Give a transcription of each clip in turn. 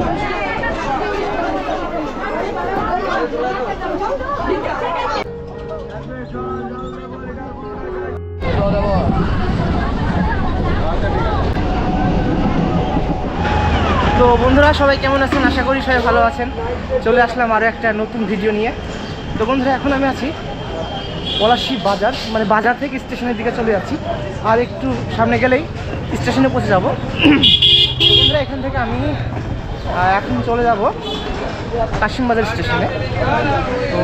তো বন্ধুরা, সবাই কেমন আছেন? আশা করি সবাই ভালো আছেন। চলে আসলাম আরও একটা নতুন ভিডিও নিয়ে। তো বন্ধুরা, এখন আমি আছি পলাশি বাজার মানে বাজার থেকে স্টেশনের দিকে চলে যাচ্ছি। আর একটু সামনে গেলেই স্টেশনে পৌঁছে যাব। বন্ধুরা, এখান থেকে আমি এখন চলে যাব কাশিমবাজার স্টেশনে। তো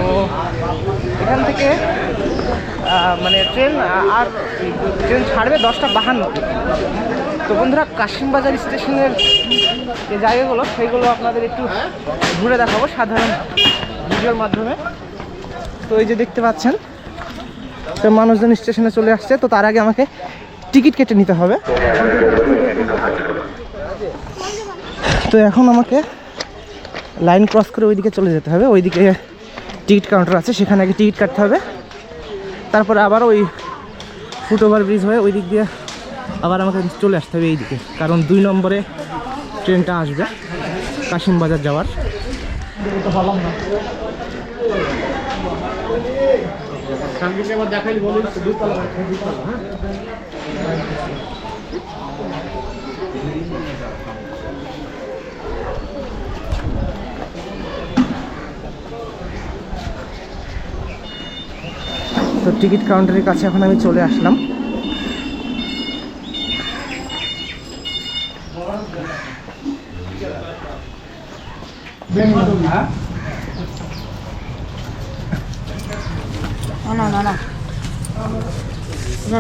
এখান থেকে মানে ট্রেন, আর ট্রেন ছাড়বে দশটা বাহান্নতে তো বন্ধুরা, কাশিমবাজার স্টেশনের যে জায়গাগুলো, সেইগুলো আপনাদের একটু ঘুরে দেখাবো সাধারণ ভিডিওর মাধ্যমে। তো এই যে দেখতে পাচ্ছেন, তো মানুষজন স্টেশনে চলে আসছে, তো তার আগে আমাকে টিকিট কেটে নিতে হবে। তো এখন আমাকে লাইন ক্রস করে ওইদিকে চলে যেতে হবে। ওইদিকে টিকিট কাউন্টার আছে, সেখানে আগে টিকিট কাটতে হবে। তারপরে আবার ওই ফুট ওভার ব্রিজ হয়ে ওই দিক দিয়ে আবার আমাকে চলে আসতে হবে এই দিকে কারণ দুই নম্বরে ট্রেনটা আসবে কাশিমবাজার যাওয়ার। তো টিকিট কাউন্টারের কাছে এখন আমি চলে আসলাম।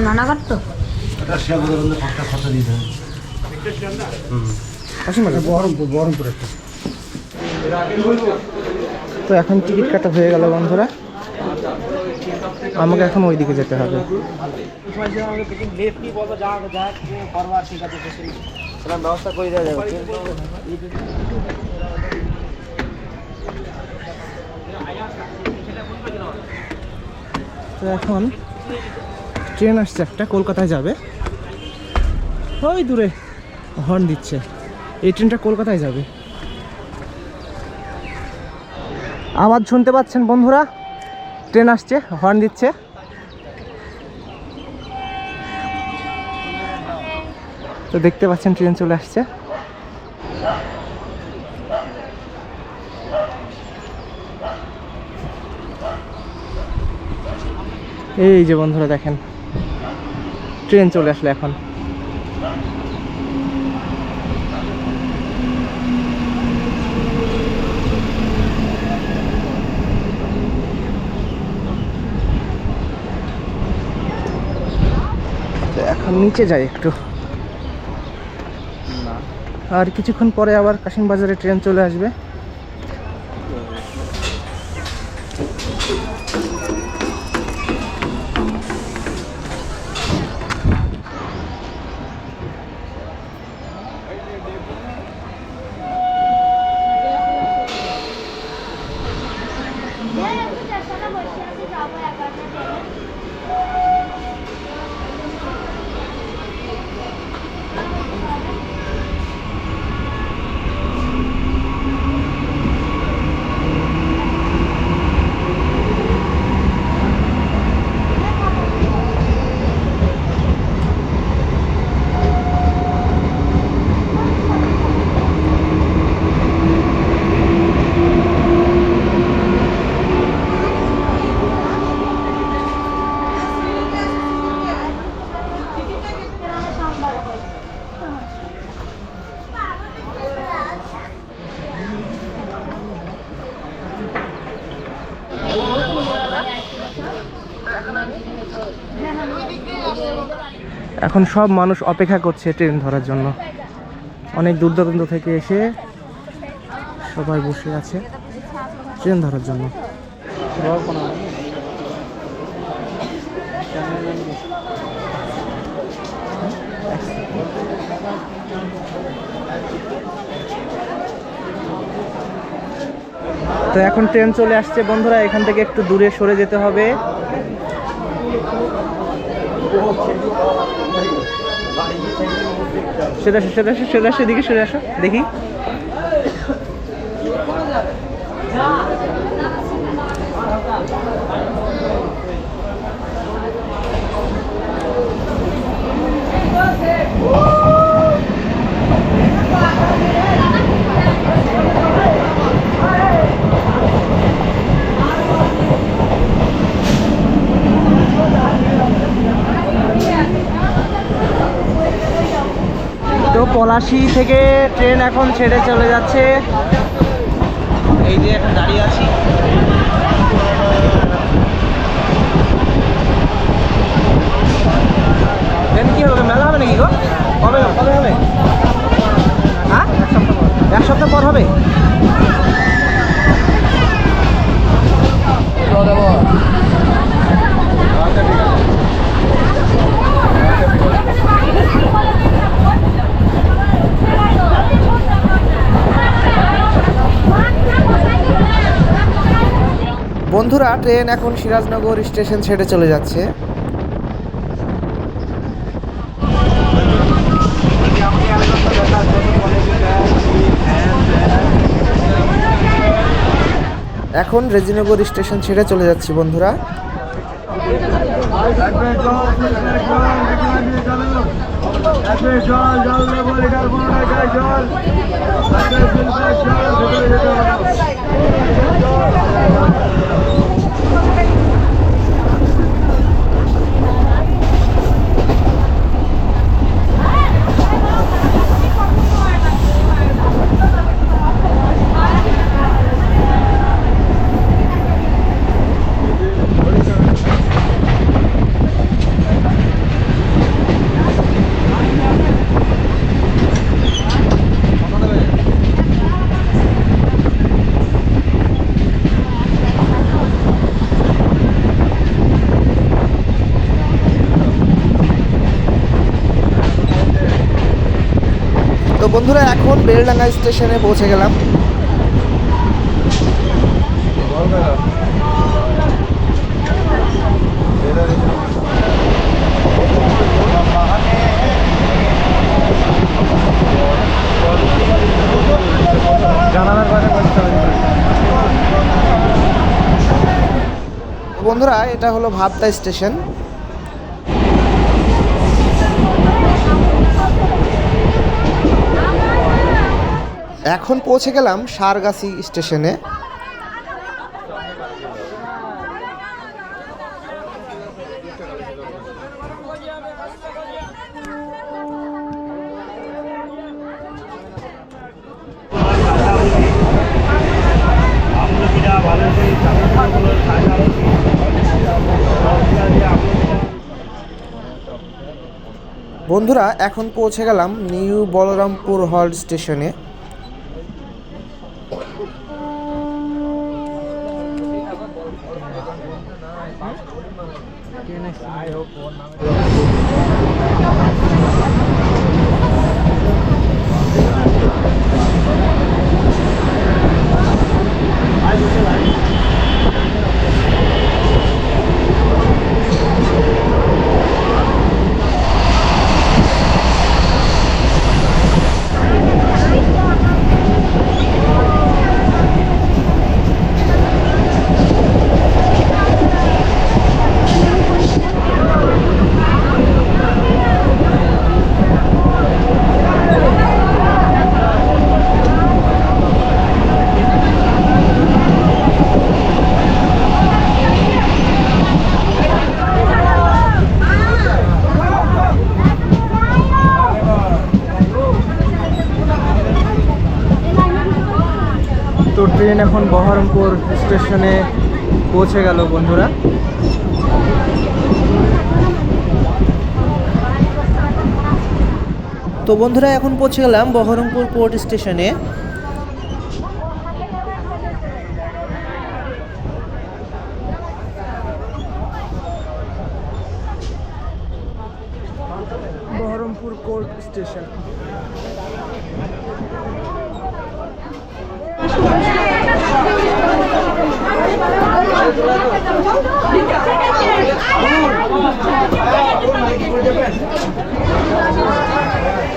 নানা কাটতো তো এখন টিকিট কাটা হয়ে গেল বন্ধুরা। আমাকে এখন ওই দিকে যেতে হবে। তো এখন ট্রেন আসছে একটা, কলকাতায় যাবে। ওই দূরে হর্ন দিচ্ছে। এই ট্রেনটা কলকাতায় যাবে। আওয়াজ শুনতে পাচ্ছেন বন্ধুরা? ট্রেন আসছে হর্ন দিচ্ছে। তো দেখতে পাচ্ছেন, ট্রেন চলে আসছে। এই যে বন্ধুরা, দেখেন, ট্রেন চলে আসলো এখন। তো এখন নিচে যাই একটু। আর কিছুক্ষণ পরে আবার কাশিমবাজারে ট্রেন চলে আসবে। এখন সব মানুষ অপেক্ষা করছে ট্রেন ধরার জন্য। অনেক দূর দূরান্ত থেকে এসে সবাই বসে আছে ট্রেন ধরার জন্য। তো এখন ট্রেন চলে আসছে বন্ধুরা, এখান থেকে একটু দূরে সরে যেতে হবে। সেটা সেটা সেটা সেদিকে সরে আসো দেখি। পলাশি থেকে ট্রেন এখন ছেড়ে চলে যাচ্ছে এই যে এখন দাঁড়িয়ে আছি ট্রেন কি হবে মেলা হবে নাকি গো কবে কবে হবে হ্যাঁ এক সপ্তাহ পর হবে বন্ধুরা, ট্রেন এখন সিরাজনগর স্টেশন ছেড়ে চলে যাচ্ছে। এখন রেজিনগর স্টেশন ছেড়ে চলে যাচ্ছি বন্ধুরা। জল জল দেবো লিটার পনেরো টাকায় জল জল ভেতরে যেতে হবে তো বন্ধুরা এখন বেলডাঙ্গা স্টেশনে পৌঁছে গেলাম। বন্ধুরা এটা হলো ভাবতা স্টেশন। এখন পৌঁছে গেলাম সারগাছি স্টেশনে। বন্ধুরা এখন পৌঁছে গেলাম নিউ বলরামপুর হল্ট স্টেশনে। তো ট্রেন এখন বহরমপুর স্টেশনে পৌঁছে গেল বন্ধুরা। তো বন্ধুরা, এখন পৌঁছে গেলাম বহরমপুর পোর্ট স্টেশনে। Baharampur court station.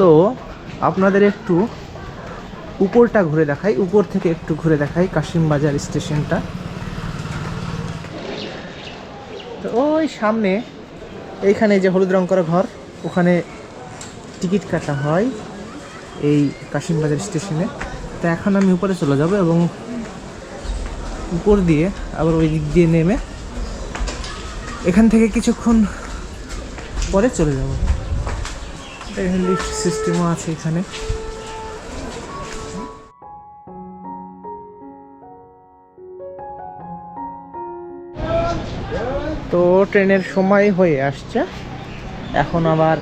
তো আপনাদের একটু উপরটা ঘুরে দেখাই, উপর থেকে একটু ঘুরে দেখাই কাশিমবাজার স্টেশনটা। তো ওই সামনে এইখানে যে হলুদ রং করা ঘর, ওখানে টিকিট কাটা হয় এই কাশিমবাজার স্টেশনে। তো এখন আমি উপরে চলে যাব এবং উপর দিয়ে আবার ওই দিক দিয়ে নেমে এখান থেকে কিছুক্ষণ পরে চলে যাব। লিফট সিস্টেমও আছে এখানে। তো ট্রেনের সময় হয়ে আসছে। এখন আবার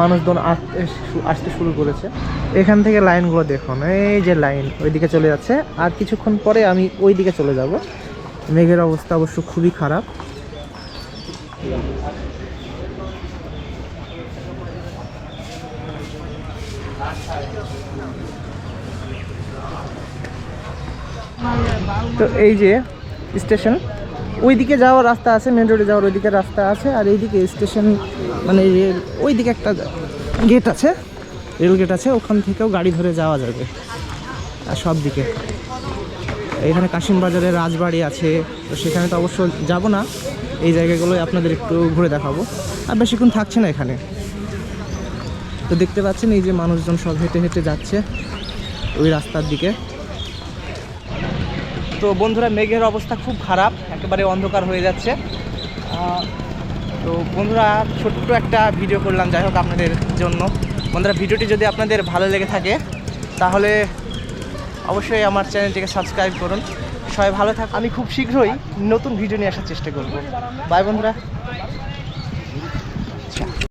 মানুষজন আসতে আসতে শুরু করেছে। এখান থেকে লাইনগুলো দেখুন, এই যে লাইন ওইদিকে চলে যাচ্ছে। আর কিছুক্ষণ পরে আমি ওই দিকে চলে যাব। মেঘের অবস্থা অবশ্য খুবই খারাপ। তো এই যে স্টেশন, ওইদিকে যাওয়ার রাস্তা আছে মেন রোডে যাওয়ার ওইদিকে রাস্তা আছে, আর এইদিকে স্টেশন মানে রেল ওইদিকে একটা গেট আছে রেল গেট আছে, ওখান থেকেও গাড়ি ধরে যাওয়া যাবে, আর সব দিকে। এখানে কাশিম বাজারে রাজবাড়ি আছে, তো সেখানে তো অবশ্য যাব না, এই জায়গাগুলোই আপনাদের একটু ঘুরে দেখাবো, আর বেশিক্ষণ থাকছে না এখানে। তো দেখতে পাচ্ছেন এই যে মানুষজন সব হেঁটে হেঁটে যাচ্ছে, ওই রাস্তার দিকে। তো বন্ধুরা, মেঘের অবস্থা খুব খারাপ, একেবারে অন্ধকার হয়ে যাচ্ছে। তো বন্ধুরা, ছোট্ট একটা ভিডিও করলাম, যাই হোক আপনাদের জন্য। বন্ধুরা ভিডিওটি যদি আপনাদের ভালো লেগে থাকে, তাহলে অবশ্যই আমার চ্যানেলটিকে সাবস্ক্রাইব করুন। সবাই ভালো থাক আমি খুব শীঘ্রই নতুন ভিডিও নিয়ে আসার চেষ্টা করব। বাই বন্ধুরা।